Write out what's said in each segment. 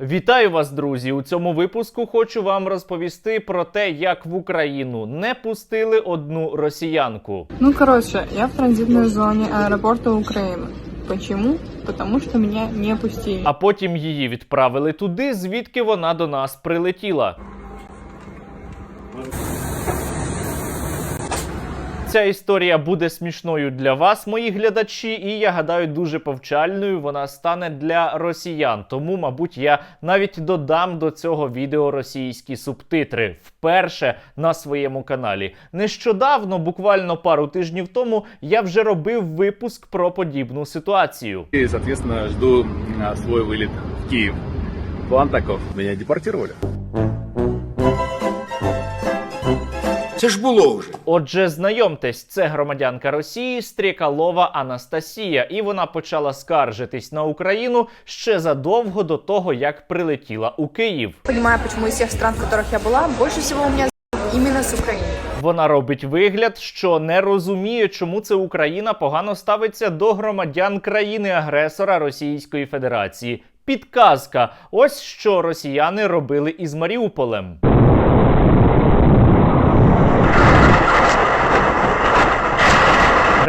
Вітаю вас, друзі! У цьому випуску хочу вам розповісти про те, як в Україну не пустили одну росіянку. Ну, коротше, я в транзитній зоні аеропорту України. Почому? Потому що мене не пустили. А потім її відправили туди, звідки вона до нас прилетіла. Ця історія буде смішною для вас, мої глядачі, і я гадаю, дуже повчальною вона стане для росіян. Тому, мабуть, я навіть додам до цього відео російські субтитри вперше на своєму каналі. Нещодавно, буквально пару тижнів тому, я вже робив випуск про подібну ситуацію. И, соответственно, жду а, свой вылет в Киев. План таков. Меня депортировали. Це ж було вже. Отже, знайомтесь, це громадянка Росії Стрікалова Анастасія, і вона почала скаржитись на Україну ще задовго до того, як прилетіла у Київ. понимаю, почему из всех стран, в которых я была, больше всего у меня именно с Украины. Вона робить вигляд, що не розуміє, чому це Україна погано ставиться до громадян країни-агресора Російської Федерації. Підказка: ось що росіяни робили із Маріуполем.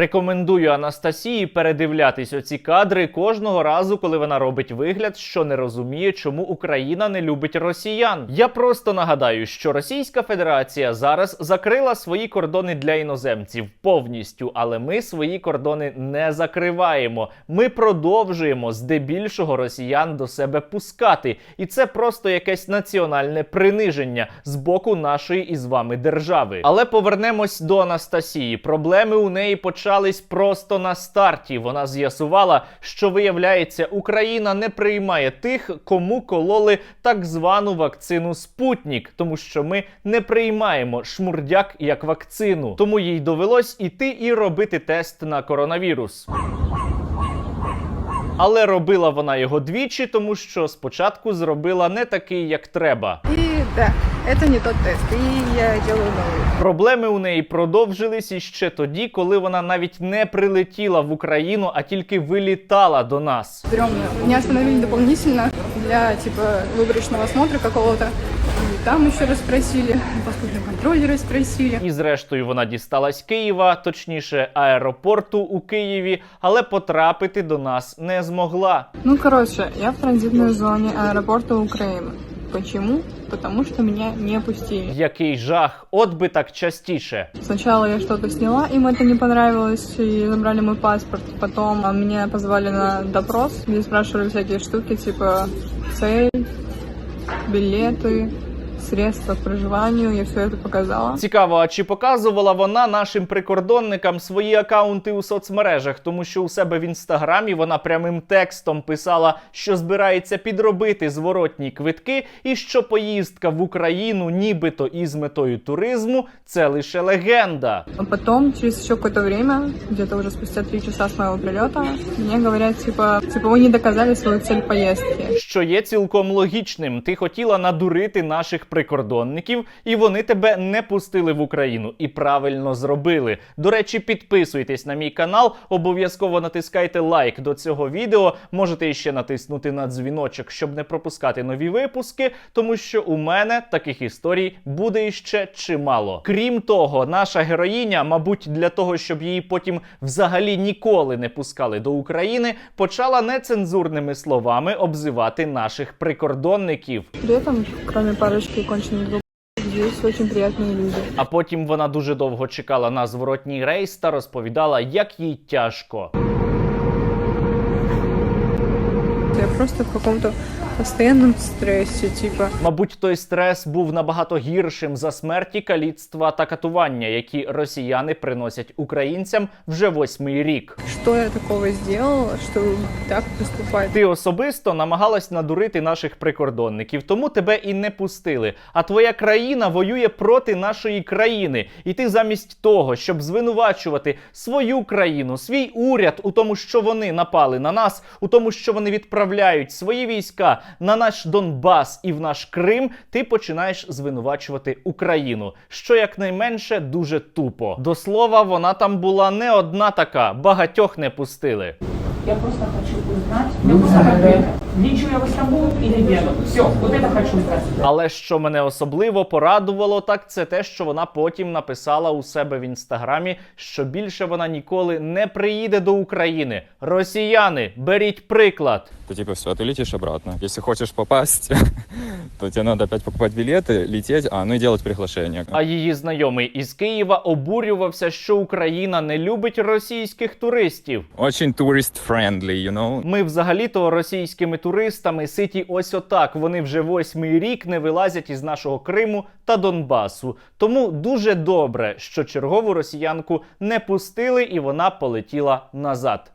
Рекомендую Анастасії передивлятись оці кадри кожного разу, коли вона робить вигляд, що не розуміє, чому Україна не любить росіян. Я просто нагадаю, що Російська Федерація зараз закрила свої кордони для іноземців повністю, але ми свої кордони не закриваємо. Ми продовжуємо здебільшого росіян до себе пускати, і це просто якесь національне приниження з боку нашої із вами держави. Але повернемось до Анастасії. Проблеми у неї почались просто на старті. Вона з'ясувала, що виявляється, Україна не приймає тих, кому кололи так звану вакцину Спутнік, тому що ми не приймаємо шмурдяк як вакцину. Тому їй довелось іти і робити тест на коронавірус. Але робила вона його двічі, тому що спочатку зробила не такий, як треба И да, это не тот тест, и я делаю новый. Проблеми у неї продовжились іще тоді, коли вона навіть не прилетіла в Україну, а тільки вилітала до нас. Стрёмно. Меня остановили дополнительно для, типа, выборочного осмотра какого-то. И там еще раз спросили, паспортные контролеры спросили. І зрештою вона дісталась Києва, точніше аеропорту у Києві, але потрапити до нас не змогла. Ну, короче, я в транзитной зоне аэропорта Украины. Почему? Потому что меня не пустили. Який жах, от бы так частіше. Сначала я что-то сняла, им это не понравилось, и забрали мой паспорт. Потом меня позвали на допрос, где спрашивали всякие штуки, типа цель, билеты, средства к проживанию. Я все это показала. Цікаво, а чи показувала вона нашим прикордонникам свої акаунти у соцмережах, тому що у себе в інстаграмі вона прямим текстом писала, що збирається підробити зворотні квитки, і що поїздка в Україну, нібито із метою туризму, це лише легенда. А потом, через еще какое-то время, где-то уже спустя три часа с моего прилета, мне говорят, типа, типа, вы не доказали свою цель поездки. Що є цілком логічним. Ти хотіла надурити наших прикордонників, і вони тебе не пустили в Україну. І правильно зробили. До речі, підписуйтесь на мій канал, обов'язково натискайте лайк до цього відео. Можете іще натиснути на дзвіночок, щоб не пропускати нові випуски, тому що у мене таких історій буде іще чимало. Крім того, наша героїня, мабуть, для того, щоб її потім взагалі ніколи не пускали до України, почала нецензурними словами обзивати наших прикордонників. При этом, кроме парочки конченых друг, здесь очень приятные люди. А потім вона дуже довго чекала на зворотній рейс та розповідала, як їй тяжко. Я просто в каком-то постоянном стрессе, типа. Мабуть, той стрес був набагато гіршим за смерті, каліцтва та катування, які росіяни приносять українцям вже восьмий рік. Что я такого сделала, что так поступает? Ти особисто намагалась надурити наших прикордонників, тому тебе і не пустили. А твоя країна воює проти нашої країни, і ти замість того, щоб звинувачувати свою країну, свій уряд у тому, що вони напали на нас, у тому, що вони відправляють свої війська на наш Донбас і в наш Крим, ти починаєш звинувачувати Україну, що якнайменше дуже тупо. До слова, вона там була не одна така, багатьох не пустили. Я просто хочу узнать. Я просто конкретно. Лечу я в Стамбул или нет? Все, вот это хочу знать. Але що мене особливо порадувало, так це те, що вона потім написала у себе в інстаграмі, що більше вона ніколи не приїде до України. Росіяни, беріть приклад. то типа все, ты летишь обратно. Если хочешь попасть, то тебе надо опять покупать билеты, лететь, а, ну и делать приглашение. А її знайомий із Києва обурювався, що Україна не любить російських туристів. Очень tourist-friendly, you know. Ми взагалі-то російськими туристами ситі ось отак. Вони вже восьмий рік не вилазять із нашого Криму та Донбасу. Тому дуже добре, що чергову росіянку не пустили і вона полетіла назад.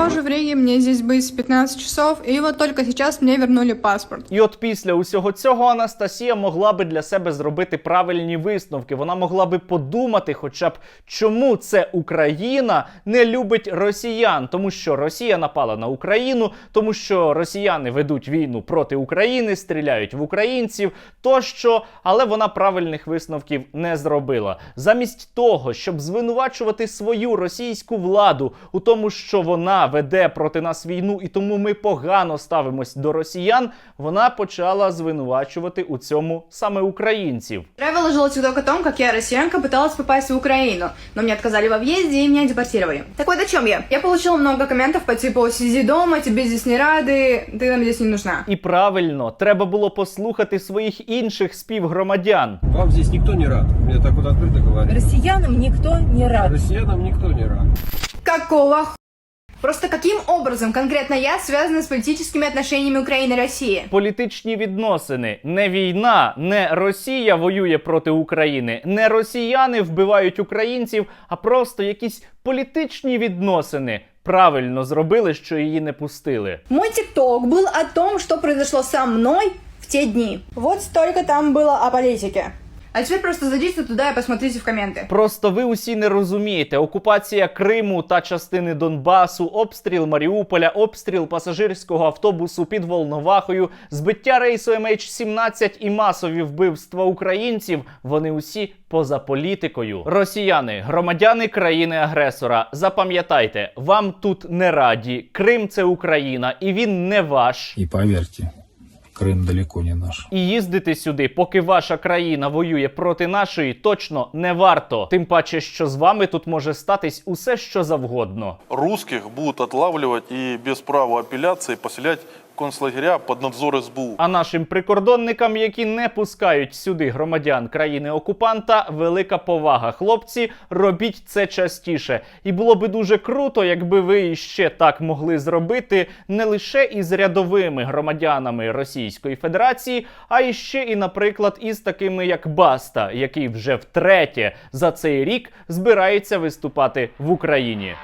Я уже в Риге, мне здесь быть 15 часов, и вот только сейчас мне вернули паспорт. І от після усього цього Анастасія могла би для себе зробити правильні висновки. Вона могла би подумати, хоча б чому це Україна не любить росіян, тому що Росія напала на Україну, тому що росіяни ведуть війну проти України, стріляють в українців тощо. Але вона правильних висновків не зробила. Замість того, щоб звинувачувати свою російську владу у тому, що вона веде проти нас війну, і тому ми погано ставимось до росіян. Вона почала звинувачувати у цьому саме українців. Я выложила тикток о том, как я, россиянка, пыталась попасть в Украину, но мне отказали во въезде и меня депортировали. Так вот о чем я? Я получила много комментов по типу «Сиди дома, тебе здесь не рады, ты нам здесь не нужна». І правильно, треба було послухати своїх інших співгромадян. Вам здесь никто не рад. Я так вот открыто говорю. Россиянам никто не рад. Россиянам никто не рад. Какого х... Просто каким образом конкретно я связана с политическими отношениями Украины и России? Політичні відносини, не війна, не Росія воює проти України, не росіяни вбивають українців, а просто якісь політичні відносини. Правильно зробили, що її не пустили. Мой тикток был о том, что произошло со мной в те дни. Вот столько там было о политике. А теперь просто зайдите туда и посмотрите в комменты. Просто ви усі не розумієте. Окупація Криму та частини Донбасу, обстріл Маріуполя, обстріл пасажирського автобусу під Волновахою, збиття рейсу MH17 і масові вбивства українців. Вони усі поза політикою. Росіяни, громадяни країни-агресора. Запам'ятайте, вам тут не раді. Крим це Україна, і він не ваш. И поверьте, Крым далеко не наш. І їздити сюди, поки ваша країна воює проти нашої, точно не варто. Тим паче, що з вами тут може статись усе, що завгодно. Русських будуть відлавлювати і без права апеляції поселять концлагеря под надзор СБУ. А нашим прикордонникам, які не пускають сюди громадян країни-окупанта, велика повага. Хлопці, робіть це частіше. І було би дуже круто, якби ви ще так могли зробити не лише із рядовими громадянами Російської Федерації, а і ще і, наприклад, із такими як Баста, який вже втретє за цей рік збирається виступати в Україні.